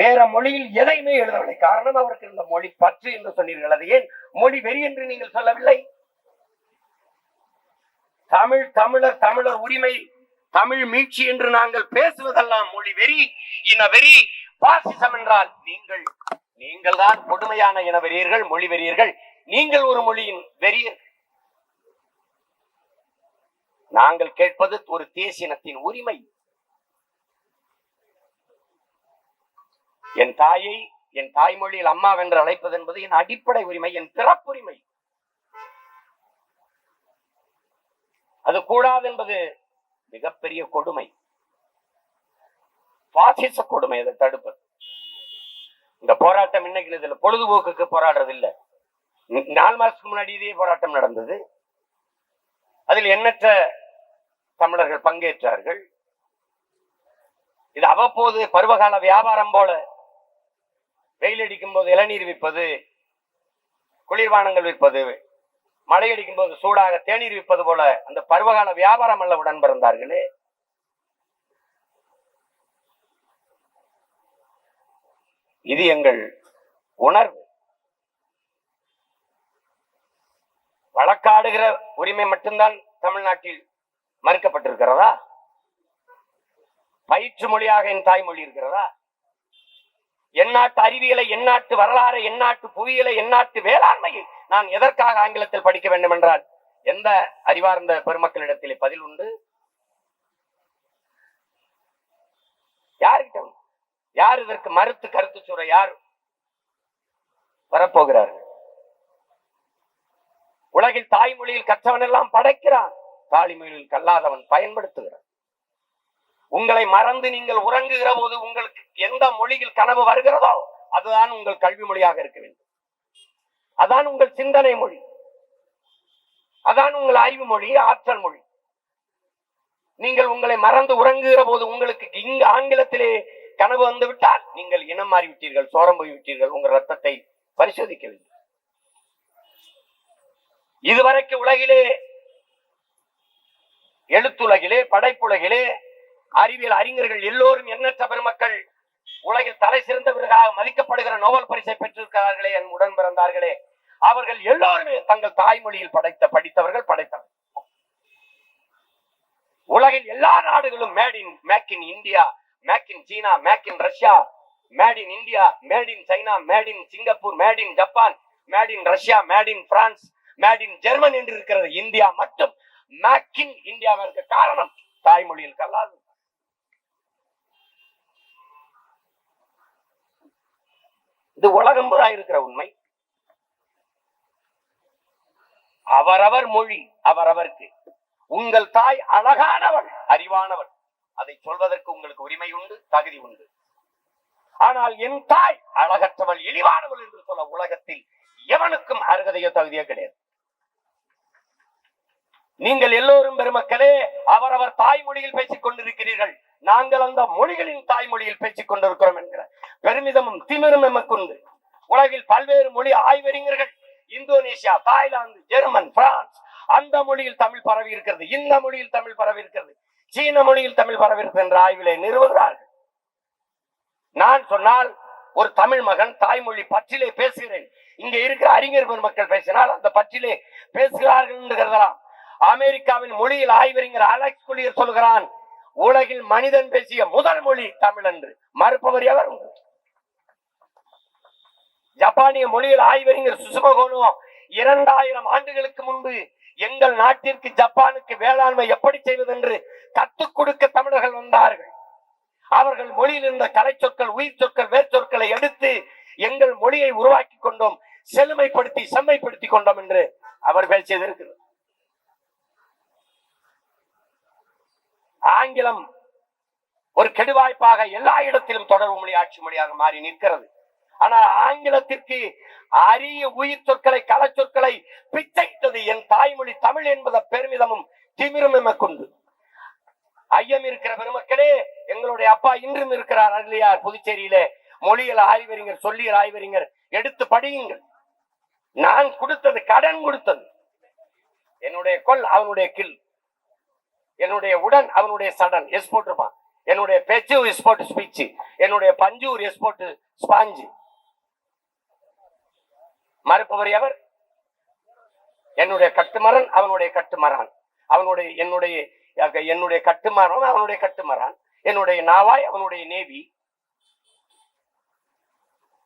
வேற மொழியில் எதையுமே எழுதவில்லை. காரணம் அவருக்கு இருந்த மொழி பற்று என்று சொன்னீர்கள். அது ஏன்? மொழி வெறி என்று நீங்கள் சொல்லவில்லை. தமிழ் தமிழர் தமிழர் உரிமை தமிழ் மீட்சி என்று நாங்கள் பேசுவதெல்லாம் மொழி வெறி இன வெறி பாசிசம் என்றால் நீங்கள் நீங்கள் தான் கொடுமையான இன வெறியர்கள் மொழி வெறியர்கள். நீங்கள் ஒரு மொழியின் வெறியர். நாங்கள் கேட்பது ஒரு தேசியனத்தின் உரிமை. என் தாயை என் தாய்மொழியில் அம்மா என்று அழைப்பது என்பது என் அடிப்படை உரிமை என் பிறப்புரிமை. அது கூடாது என்பது மிகப்பெரிய கொடுமை. பாசிச கொடுமை அதை தடுப்பது. இந்த போராட்டம் இன்னைக்கு இதுல பொழுதுபோக்குக்கு போராடுறது இல்ல நாலு மாசத்துக்கு முன்னாடி இதே போராட்டம் நடந்தது. அதில் எண்ணற்ற தமிழர்கள் பங்கேற்றார்கள். இது அவ்வப்போது பருவகால வியாபாரம் போல வெயில் அடிக்கும் போது இளநீர் விற்பது குளிர்பானங்கள் விற்பது மழை அடிக்கும் போது சூடாக தேநீர் விற்பது போல அந்த பருவகால வியாபாரம் அல்ல உடன் பிறந்தார்களே இது எங்கள் உணர்வு. வழக்காடுகிற உரிமை மட்டும்தான் தமிழ்நாட்டில் மறுக்கப்பட்டிருக்கிறதா? பயிற்று மொழியாக என் தாய்மொழி இருக்கிறதா எந்நாட்டு அறிவியலை எந்நாட்டு வரலாறு எந்நாட்டு புவியியலை எந்நாட்டு வேளாண்மையை நான் எதற்காக ஆங்கிலத்தில் படிக்க வேண்டும் என்றால் எந்த அறிவார்ந்த பெருமக்களிடத்திலே பதில் உண்டு? யார்கிட்ட யார் இதற்கு மறுத்து கருத்து சொல்ற? யார் வரப்போகிறார்கள்? உலகில் தாய்மொழியில் கற்றவன் எல்லாம் படைக்கிறான். தாய்மொழியில் கல்லாதவன் பயன்படுத்துகிறான். உங்களை மறந்து நீங்கள் உறங்குகிற போது உங்களுக்கு எந்த மொழியில் கனவு வருகிறதோ அதுதான் உங்கள் கல்வி மொழியாக இருக்க வேண்டும். அதான் உங்கள் சிந்தனை மொழி. அதான் உங்கள் ஆய்வு மொழி ஆற்றல் மொழி. நீங்கள் உங்களை மறந்து உறங்குகிற போது உங்களுக்கு இங்கு ஆங்கிலத்திலே கனவு வந்து விட்டால் நீங்கள் இனம் மாறிவிட்டீர்கள் சோரம் போய்விட்டீர்கள் உங்கள் ரத்தத்தை பரிசோதிக்க வேண்டும். இதுவரைக்கு உலகிலே எழுத்துலகிலே படைப்புலகிலே அறிவியல் அறிஞர்கள் எல்லோரும் எண்ணற்ற பெருமக்கள். உலகில் தலை சிறந்தவர்களாக மதிக்கப்படுகிற நோபல் பரிசை பெற்றிருக்கிறார்களே என் உடன் பிறந்தார்களே. அவர்கள் எல்லோருமே தங்கள் தாய்மொழியில் படைத்த படித்தவர்கள் படைத்தவர்கள். உலகில் எல்லா நாடுகளும் made in make in India make in China make in Russia made in India made in China made in Singapore made in Japan made in Russia made in France made in German என்று இருக்கிறது India மட்டும் make in இந்தியாவா இருக்க காரணம் தாய்மொழியில் கல்லாது இது உலகம் பூரா இருக்கிற உண்மை. அவரவர் மொழி அவரவருக்கு. உங்கள் தாய் அழகானவள் அறிவானவள். அதை சொல்வதற்கு உங்களுக்கு உரிமை உண்டு தகுதி உண்டு. ஆனால் என் தாய் அழகற்றவள் இழிவானவள் என்று சொல்ல உலகத்தில் எவனுக்கும் அருகதையோ தகுதியோ கிடையாது. நீங்கள் எல்லோரும் பெருமக்களே அவரவர் தாய்மொழியில் பேசிக் கொண்டிருக்கிறீர்கள். நாங்கள் அந்த மொழிகளின் தாய்மொழியில் பேசிக் கொண்டிருக்கிறோம் என்கிற பெருமிதமும் திமிரும் எமக்குண்டு. உலகில் பல்வேறு மொழி ஆய்வறிஞர்கள் இந்தோனேஷியா தாய்லாந்து ஜெர்மன் பிரான்ஸ் அந்த மொழியில் தமிழ் பரவி இருக்கிறது இந்த மொழியில் தமிழ் பரவி இருக்கிறது சீன மொழியில் தமிழ் பரவி இருக்கிறது என்ற ஆய்விலே நிறுவுகிறார்கள். நான் சொன்னால் ஒரு தமிழ் மகன் தாய்மொழி பற்றிலே பேசுகிறேன். இங்க இருக்கிற அறிஞர் பெருமக்கள் பேசினால் அந்த பற்றிலே பேசுகிறார்கள் என்று கருதலாம். அமெரிக்காவின் மொழியில் ஆய்வறிஞர் அலெக்ஸ் குளியர் சொல்கிறான் உலகில் மனிதன் பேசிய முதல் மொழி தமிழ் என்று. மறுப்பவர் எவர் உண்டு? ஜப்பானிய மொழியில் ஆய்வறிஞர் சுசுமகோனோ இரண்டாயிரம் ஆண்டுகளுக்கு முன்பு எங்கள் நாட்டிற்கு ஜப்பானுக்கு வேளாண்மை எப்படி செய்வது என்று கத்துக் கொடுக்க தமிழர்கள் வந்தார்கள். அவர்கள் மொழியில் இருந்த கலை சொற்கள் உயிர் சொற்கள் வேர் சொற்களை எடுத்து எங்கள் மொழியை உருவாக்கி கொண்டோம் செழுமைப்படுத்தி செம்மைப்படுத்தி கொண்டோம் என்று அவர் பேசியது இருக்கிறது ஆங்கிலம் ஒரு கெடுவாய்ப்பாக எல்லா இடத்திலும் தொடர்பு மொழி ஆட்சி மொழியாக மாறி நிற்கிறது. ஆனால் ஆங்கிலத்திற்கு அரிய உயிர் சொற்களை கலை சொற்களை பிச்சைத்தது என் தாய்மொழி தமிழ் என்பத பெருமிதமும் திமிரும் எமக்குண்டு ஐயம் இருக்கிற பெருமக்களே எங்களுடைய அப்பா இன்றும் இருக்கிறார் அருளியார் புதுச்சேரியிலே. மொழியில் ஆய்வறிஞர் சொல்லியல் ஆய்வறிஞர் எடுத்து படியுங்கள். நான் கொடுத்தது கடன் கொடுத்தது. என்னுடைய கொல் அவனுடைய கில். என்னுடைய உடன் அவனுடைய சடன். எஸ் போட்டிருப்பான். என்னுடைய பேச்சு எஸ்போர்ட் ஸ்பீச் என்னுடைய பஞ்சு ஒரு எஸ்போர்ட் ஸ்பாஞ்சு மறுப்பவர் எவர்? என்னுடைய கட்டுமரன் அவனுடைய கட்டுமரான் அவனுடைய என்னுடைய என்னுடைய கட்டுமரம் அவனுடைய கட்டுமரான் என்னுடைய நாவாய் அவனுடைய நேவி.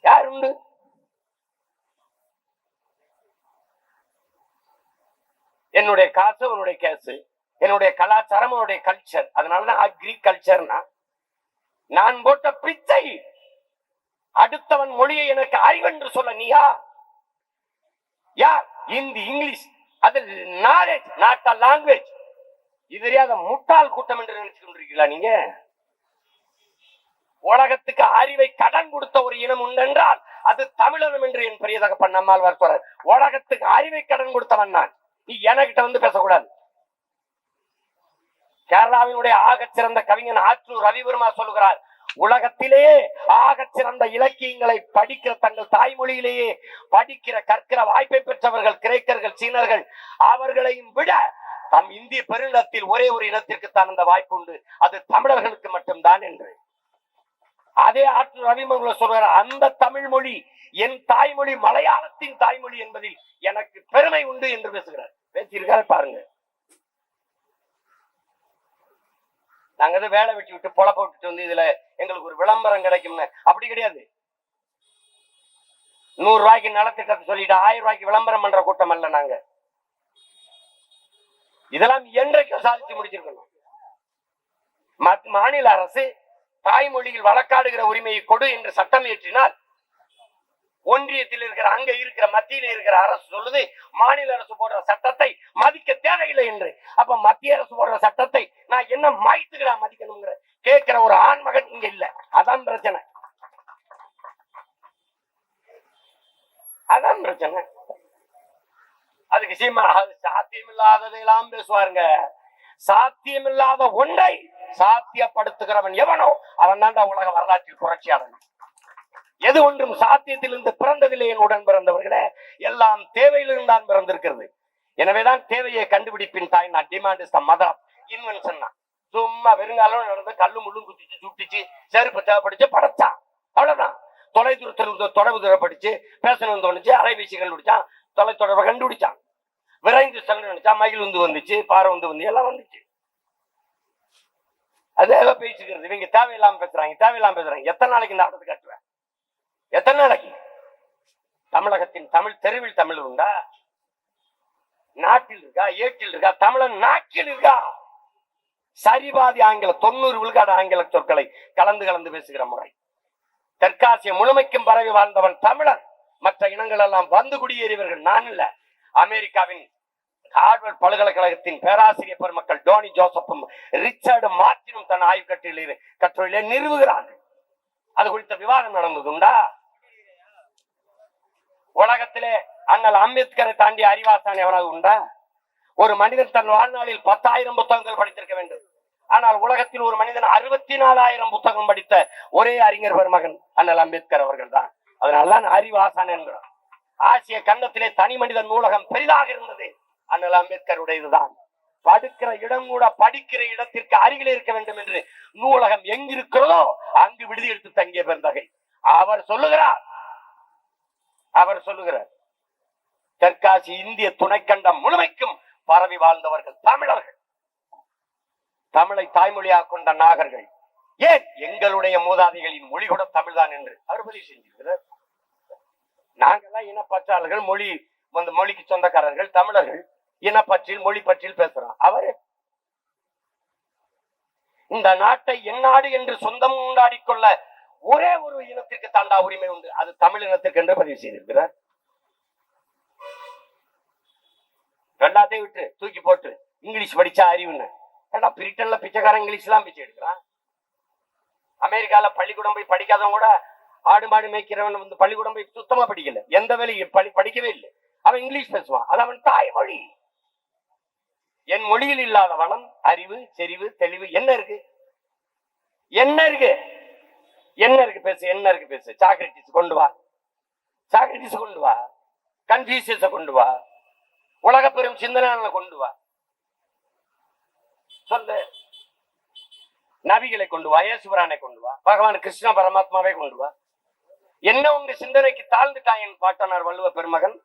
யார் உண்டு? என்னுடைய காசு அவனுடைய கேசு. என்னுடைய கலாச்சாரம் அவனுடைய கல்ச்சர் அதனாலதான் அக்ரிகல்ச்சர்னா நான் போட்ட பிச்சை அடுத்தவன் மொழியை எனக்கு அறிவென்று சொல்ல நீயா? யார்? இந்தி இங்கிலீஷ். அது நாலேஜ் நாட் அ லாங்குவேஜ் இது தெரியாத முட்டாள் கூட்டம் என்று நினைச்சு கொண்டிருக்கீங்களா நீங்க? உலகத்துக்கு அறிவை கடன் கொடுத்த ஒரு இனம் உண்டென்றால் அது தமிழனம் என்று என் பெரியதாக பண்ணம்மாள் நம்மால் வரப்போறார் உலகத்துக்கு அறிவை கடன் கொடுத்தவன் நான். நீ எனக்கிட்ட வந்து பேசக்கூடாது. கேரளாவினுடைய ஆக சிறந்த கவிஞன் ஆற்றூர் ரவிவர்மா சொல்லுகிறார் உலகத்திலேயே ஆக சிறந்த இலக்கியங்களை படிக்கிற தங்கள் தாய்மொழியிலேயே படிக்கிற கற்கிற வாய்ப்பை பெற்றவர்கள் கிரேக்கர்கள் சீனர்கள் அவர்களையும் விட தம் இந்திய பெருநிலத்தில் ஒரே ஒரு இனத்திற்கு தான் அந்த வாய்ப்பு உண்டு. அது தமிழர்களுக்கு மட்டும்தான் என்று. அதே ஆற்று ரவிமங்கள சொல்றார் அந்த தமிழ் மொழி என் தாய்மொழி மலையாளத்தின் தாய்மொழி என்பதில் எனக்கு பெருமை உண்டு என்று பேசுகிறார். பேசியிருக்காரு பாருங்க. நாங்க வந்து வேலை வெட்டி விட்டு பொழப்ப விட்டுட்டு வந்து இதுல எங்களுக்கு ஒரு விளம்பரம் கிடைக்கும்னு. அப்படி கிடையாது. நூறு ரூபாய்க்கு நலத்திட்டத்தை சொல்லிட்டு ஆயிரம் ரூபாய்க்கு விளம்பரம் பண்ற கூட்டம் அல்ல நாங்க. இதெல்லாம் என்றைக்கும் சாதிச்சு முடிச்சிருக்கணும். மத்- மாநில அரசு தாய்மொழியில் வழக்காடுகிற உரிமையை கொடு என்று சட்டம் இயற்றினால் ஒன்றியத்தில் இருக்கிற அங்க இருக்கிற மத்தியில இருக்கிற அரசு சொல்லுது மாநில அரசு போடுற சட்டத்தை மதிக்க தேவையில்லை என்று. அப்ப மத்திய அரசு போடுற சட்டத்தை நான் என்ன மாய்த்துக்கிடா மதிக்கணுங்கிற? கேட்கிற ஒரு ஆண்மகன் இங்க இல்ல. அதான் பிரச்சனை. அதான் பிரச்சனை. அதுக்கு சீமா அது சாத்தியமில்லாததையெல்லாம் பேசுவாருங்க. சாத்தியமில்லாத ஒன்றை சாத்தியப்படுத்துகிறவன் எவனோ அவன் தான் உலக வரலாற்றில் புரட்சியாளன். எது ஒன்றும் சாத்தியத்திலிருந்து பிறந்ததில்லை என் உடன் பிறந்தவர்களே எல்லாம் தேவையிலிருந்து தான் பிறந்திருக்கிறது. எனவேதான் தேவையை கண்டுபிடிப்பின் தாய் நான் demand is the mother invention சும்மா வெறுங்காலம் நடந்து கல்லு முள்ளும் குத்திச்சு சுட்டிச்சு செருப்பு தேவைப்படுச்சு படைச்சான் அவ்வளவுதான். தொலை தூரத்தில் தொடர்பு தூரப்படிச்சு பேசணும்னு தோணுச்சு அலைபேசி கண்டுபிடிச்சான் தொலை தொடர்பை கண்டுபிடிச்சான். விரைந்து செல்ல நினைச்சா மயில் வந்து வந்துச்சு பாறை வந்து வந்து எல்லாம் வந்துச்சு. அது பேசிக்கிறது. இவங்க தேவையில்லாம பேசுறாங்க தேவையில்லாம பேசுறாங்க. எத்தனை நாளைக்கு இந்த ஆட்டத்தை கட்டுவேன்? தமிழகத்தின் தமிழ் தெருவில் தமிழ் உண்டா? நாட்டில் இருக்கா? ஏட்டில் இருக்கா? தமிழன் நாக்கில் இருக்கா? சரிபாதி ஆங்கில தொண்ணூறு விழுக்காடு ஆங்கில சொற்களை கலந்து கலந்து பேசுகிற முறை. தெற்காசிய முழுமைக்கும் பரவி வாழ்ந்தவன் தமிழன் மற்ற இனங்கள் எல்லாம் வந்து குடியேறியவர்கள் நான் இல்ல. அமெரிக்காவின் ஹார்வர்ட் பல்கலைக்கழகத்தின் பேராசிரியர் பெருமக்கள் டோனி ஜோசப்பும் ரிச்சர்டு மார்டினும் தன் ஆய்வு கட்டுரையிலே கட்டுரையிலே நிறுவுகிறார்கள். அது குறித்த விவாதம் நடந்ததுண்டா? உலகத்திலே அண்ணல் அம்பேத்கரை தாண்டி அறிவாசான் எவனாவது உண்டா? ஒரு மனிதன் தன் வாழ்நாளில் பத்தாயிரம் புத்தகங்கள் படித்திருக்க வேண்டும். ஆனால் உலகத்தில் ஒரு மனிதன் அறுபத்தி நாலாயிரம் புத்தகம் படித்த ஒரே அறிஞர் பெருமகன் அண்ணல் அம்பேத்கர் அவர்கள் தான் அதனால்தான் அறிவாசான் என்கிறோம் ஆசிய கண்டத்திலே தனி மனிதன் நூலகம் பெரிதாக இருந்தது. அண்ணல் அம்பேத்கருடையதுதான். படுக்கிற இடம் கூட படிக்கிற இடத்திற்கு அருகில் இருக்க வேண்டும் என்று நூலகம் எங்கிருக்கிறதோ அங்கு விடுதி எடுத்து தங்கிய பெருந்தகை. அவர் சொல்லுகிறார் அவர் சொல்லுகிறார் தெற்காசி இந்திய துணைக்கண்டம் முழுமைக்கும் பரவி வாழ்ந்தவர்கள் தமிழர்கள். தமிழை தாய்மொழியாக கொண்ட நாகர்கள். ஏன் எங்களுடைய மூதாதைகளின் மொழி கூட தமிழ்தான் என்று அவர் பதிவு செஞ்சிருக்கிறார். நாங்கெல்லாம் இனப்பற்றாளர்கள் மொழி அந்த மொழிக்கு சொந்தக்காரர்கள் தமிழர்கள். இனப்பற்றில் மொழி பற்றியில் பேசுறோம். அவரு. இந்த நாட்டை எந்நாடு என்று சொந்தம் கொண்டாடிக் கொள்ள ஒரே ஒரு இனத்திற்கு தாண்டா உரிமை உண்டு. அது தமிழ் இனத்திற்கு என்று பதிவு செய்திருக்கிறார். ரெண்டாத்தையும் விட்டு தூக்கி போட்டு இங்கிலீஷ் படிச்சா அறிவுன்னு. ஏண்டா பிரிட்டன்ல பிச்சைக்காரன் இங்கிலீஷ் எல்லாம் பிச்சை எடுக்கிறான்? அமெரிக்கால பள்ளிக்கூடம் போய் படிக்காதவன் கூட ஆடு மாடு மேய்க்கிறவன் வந்து பள்ளிக்கூடம் போய் சுத்தமா படிக்கல. எந்த வேலையும் படி படிக்கவே இல்லை. அவன் இங்கிலீஷ் பேசுவான். அது அவன் தாய்மொழி என் மொழியில் இல்லாத வனம் அறிவு செறிவு தெளிவு என்ன இருக்கு? என்ன இருக்கு? என்ன இருக்கு பேசு என்ன இருக்கு பேசு? சாக்ரட்டிஸ் கொண்டு வா. சாக்ரட்டிஸ் கொண்டு வா. கன்ஃபியூசியஸ கொண்டு வா. உலக பெரும் சிந்தனை கொண்டு வா. சொல்லு. நபிகளை கொண்டு வா இயேசுபிரானை கொண்டு வா பகவான் கிருஷ்ண பரமாத்மாவை கொண்டு வா. என்ன உங்க சிந்தனைக்கு தாழ்ந்துட்டான் என் பாட்டனார் வள்ளுவ பெருமகன்?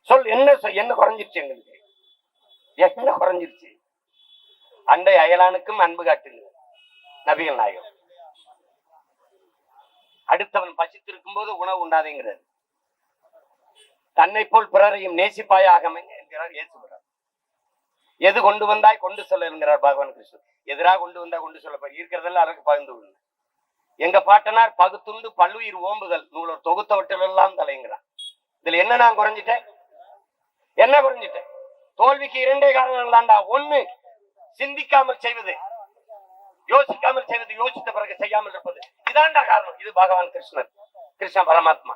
சொல் என்ன சொ- என்ன குறைஞ்சிருச்சு எங்களுக்கு? என்ன குறைஞ்சிருச்சு? அண்டை அயலானுக்கும் அன்பு காட்டுங்க நபிகள் நாயகம் அடுத்தவன் பசித்திருக்கும் போது உணவு உண்ணாதேங்கிறார் தன்னை போல் பிறரையும் நேசிப்பாயாக என்கிறார் இயேசுகிறார் எது கொண்டு வந்தாய் கொண்டு சொல்ல என்கிறார் பகவான் கிருஷ்ணன் எதிராக கொண்டு வந்தா கொண்டு சொல்ல இருக்கிறதெல்லாம் அதற்கு பகிர்ந்து கொள்ளுங்க. எங்க பாட்டனார் பகுத்துண்டு பல்லுயிர் ஓம்புதல் நூலர் தொகுத்தவற்றிலெல்லாம் தலைங்கிறான் இதுல என்ன நான் குறைஞ்சிட்டேன்? என்ன குறைஞ்சிட்டேன்? தோல்விக்கு இரண்டே காரணங்கள் தான்டா ஒண்ணு சிந்திக்காமல் செய்வது. யோசிக்காமல் செய்வது யோசித்த பிறகு செய்யாமல் இருப்பது. இதாண்டா காரணம். இது பகவான் கிருஷ்ணன் கிருஷ்ண பரமாத்மா.